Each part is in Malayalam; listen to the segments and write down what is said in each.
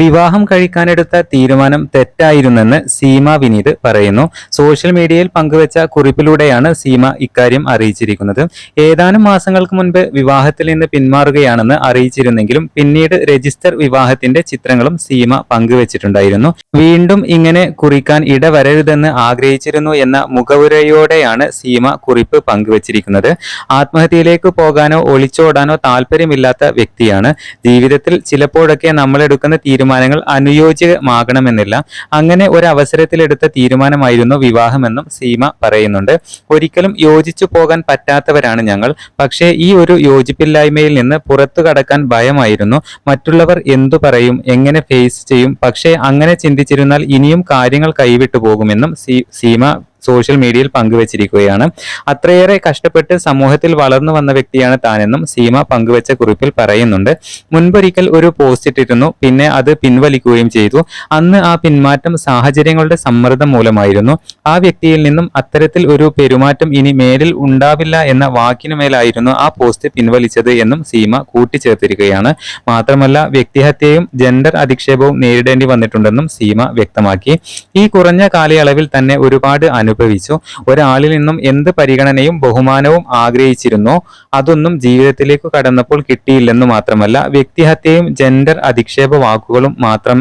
വിവാഹം കഴിക്കാനെടുത്ത തീരുമാനം തെറ്റായിരുന്നെന്ന് സീമ വിനീത് പറയുന്നു. സോഷ്യൽ മീഡിയയിൽ പങ്കുവച്ച കുറിപ്പിലൂടെയാണ് സീമ ഇക്കാര്യം അറിയിച്ചിരിക്കുന്നത്. ഏതാനും മാസങ്ങൾക്ക് മുൻപ് വിവാഹത്തിൽ നിന്ന് പിന്മാറുകയാണെന്ന് അറിയിച്ചിരുന്നെങ്കിലും പിന്നീട് രജിസ്റ്റർ വിവാഹത്തിന്റെ ചിത്രങ്ങളും സീമ പങ്കുവച്ചിട്ടുണ്ടായിരുന്നു. വീണ്ടും ഇങ്ങനെ കുറിക്കാൻ ഇടവരരുതെന്ന് ആഗ്രഹിച്ചിരുന്നു എന്ന മുഖവുരയോടെയാണ് സീമ കുറിപ്പ് പങ്കുവച്ചിരിക്കുന്നത്. ആത്മഹത്യയിലേക്ക് പോകാനോ ഒളിച്ചോടാനോ താല്പര്യമില്ലാത്ത വ്യക്തിയാണ്. ജീവിതത്തിൽ ചിലപ്പോഴൊക്കെ നമ്മൾ എടുക്കുന്ന തീരുമാനങ്ങൾ അനുയോജ്യമാകണമെന്നില്ല. അങ്ങനെ ഒരു അവസരത്തിലെടുത്ത തീരുമാനമായിരുന്നു വിവാഹമെന്നും സീമ പറയുന്നുണ്ട്. ഒരിക്കലും യോജിച്ചു പോകാൻ പറ്റാത്തവരാണ് ഞങ്ങൾ. പക്ഷേ ഈ ഒരു യോജിപ്പില്ലായ്മയിൽ നിന്ന് പുറത്തു കടക്കാൻ ഭയമായിരുന്നു. മറ്റുള്ളവർ എന്തു പറയും എങ്ങനെ ഫേസ് ചെയ്യും പക്ഷേ അങ്ങനെ ചിന്തിച്ചിരുന്നാൽ ഇനിയും കാര്യങ്ങൾ കൈവിട്ടു പോകുമെന്നും സീമ സോഷ്യൽ മീഡിയയിൽ പങ്കുവച്ചിരിക്കുകയാണ്. അത്രയേറെ കഷ്ടപ്പെട്ട് സമൂഹത്തിൽ വളർന്നു വന്ന വ്യക്തിയാണ് താനെന്നും സീമ പങ്കുവച്ച കുറിപ്പിൽ പറയുന്നുണ്ട്. മുൻപൊരിക്കൽ ഒരു പോസ്റ്റ് ഇട്ടിരുന്നു പിന്നെ അത് പിൻവലിക്കുകയും ചെയ്തു. അന്ന് ആ പിന്മാറ്റം സാഹചര്യങ്ങളുടെ സമ്മർദ്ദം മൂലമായിരുന്നു. ആ വ്യക്തിയിൽ നിന്നും അത്തരത്തിൽ ഒരു പെരുമാറ്റം ഇനി മേലിൽ ഉണ്ടാവില്ല എന്ന വാക്കിനുമേലായിരുന്നു ആ പോസ്റ്റ് പിൻവലിച്ചത് എന്നും സീമ കൂട്ടിച്ചേർത്തിരിക്കുകയാണ്. മാത്രമല്ല വ്യക്തിഹത്യയും ജെൻഡർ അധിക്ഷേപവും നേരിടേണ്ടി വന്നിട്ടുണ്ടെന്നും സീമ വ്യക്തമാക്കി. ഈ കുറഞ്ഞ കാലയളവിൽ തന്നെ ഒരുപാട് അനുഭവിച്ചു. ഒരാളിൽ നിന്നും എന്ത് പരിഗണനയും ബഹുമാനവും ആഗ്രഹിച്ചിരുന്നോ അതൊന്നും ജീവിതത്തിലേക്ക് കടന്നപ്പോൾ കിട്ടിയില്ലെന്ന് മാത്രമല്ല വ്യക്തിഹത്യയും ജെൻഡർ അധിക്ഷേപ വാക്കുകളും മാത്രം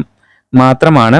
മാത്രമാണ്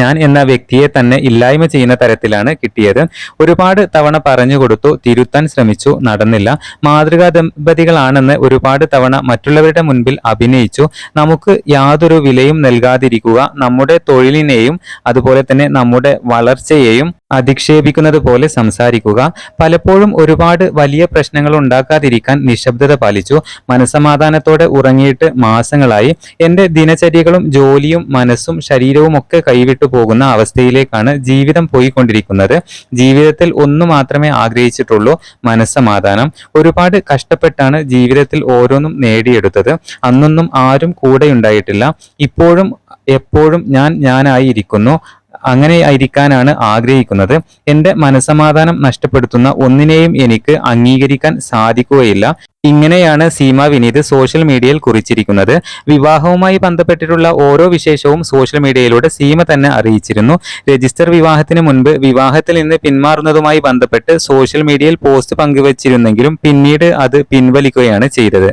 ഞാൻ എന്ന വ്യക്തിയെ തന്നെ ഇല്ലായ്മ ചെയ്യുന്ന തരത്തിലാണ് കിട്ടിയത്. ഒരുപാട് തവണ പറഞ്ഞു കൊടുത്തു തിരുത്താൻ ശ്രമിച്ചു നടന്നില്ല. മാതൃകാ ദമ്പതികളാണെന്ന് ഒരുപാട് തവണ മറ്റുള്ളവരുടെ മുൻപിൽ അഭിനയിച്ചു. നമുക്ക് യാതൊരു വിലയും നൽകാതിരിക്കുക നമ്മുടെ തൊഴിലിനെയും അതുപോലെ തന്നെ നമ്മുടെ വളർച്ചയെയും അധിക്ഷേപിക്കുന്നത് പോലെ സംസാരിക്കുക. പലപ്പോഴും ഒരുപാട് വലിയ പ്രശ്നങ്ങൾ ഉണ്ടാക്കാതിരിക്കാൻ നിശബ്ദത പാലിച്ചു. മനസമാധാനത്തോടെ ഉറങ്ങിയിട്ട് മാസങ്ങളായി എന്റെ ദിനചര്യകളും ജോലിയും മനസ്സും ശരീരവും ഒക്കെ കൈവിട്ടു പോകുന്ന അവസ്ഥയിലേക്കാണ് ജീവിതം പോയിക്കൊണ്ടിരിക്കുന്നത്. ജീവിതത്തിൽ ഒന്നു മാത്രമേ ആഗ്രഹിച്ചിട്ടുള്ളൂ മനസ്സമാധാനം. ഒരുപാട് കഷ്ടപ്പെട്ടാണ് ജീവിതത്തിൽ ഓരോന്നും നേടിയെടുത്തത്. അന്നൊന്നും ആരും കൂടെയുണ്ടായിട്ടില്ല. ഇപ്പോഴും എപ്പോഴും ഞാൻ ഞാനായി ഇരിക്കുന്നു അങ്ങനെ ആയിരിക്കാനാണ് ആഗ്രഹിക്കുന്നത്. എന്റെ മനസമാധാനം നഷ്ടപ്പെടുത്തുന്ന ഒന്നിനെയും എനിക്ക് അംഗീകരിക്കാൻ സാധിക്കുകയില്ല. ഇങ്ങനെയാണ് സീമ വിനീത് സോഷ്യൽ മീഡിയയിൽ കുറിച്ചിരിക്കുന്നത്. വിവാഹവുമായി ബന്ധപ്പെട്ടിട്ടുള്ള ഓരോ വിശേഷവും സോഷ്യൽ മീഡിയയിലൂടെ സീമ തന്നെ അറിയിച്ചിരുന്നു. രജിസ്റ്റർ വിവാഹത്തിന് മുൻപ് വിവാഹത്തിൽ നിന്ന് പിന്മാറുന്നതുമായി ബന്ധപ്പെട്ട് സോഷ്യൽ മീഡിയയിൽ പോസ്റ്റ് പങ്കുവച്ചിരുന്നെങ്കിലും പിന്നീട് അത് പിൻവലിക്കുകയാണ് ചെയ്തത്.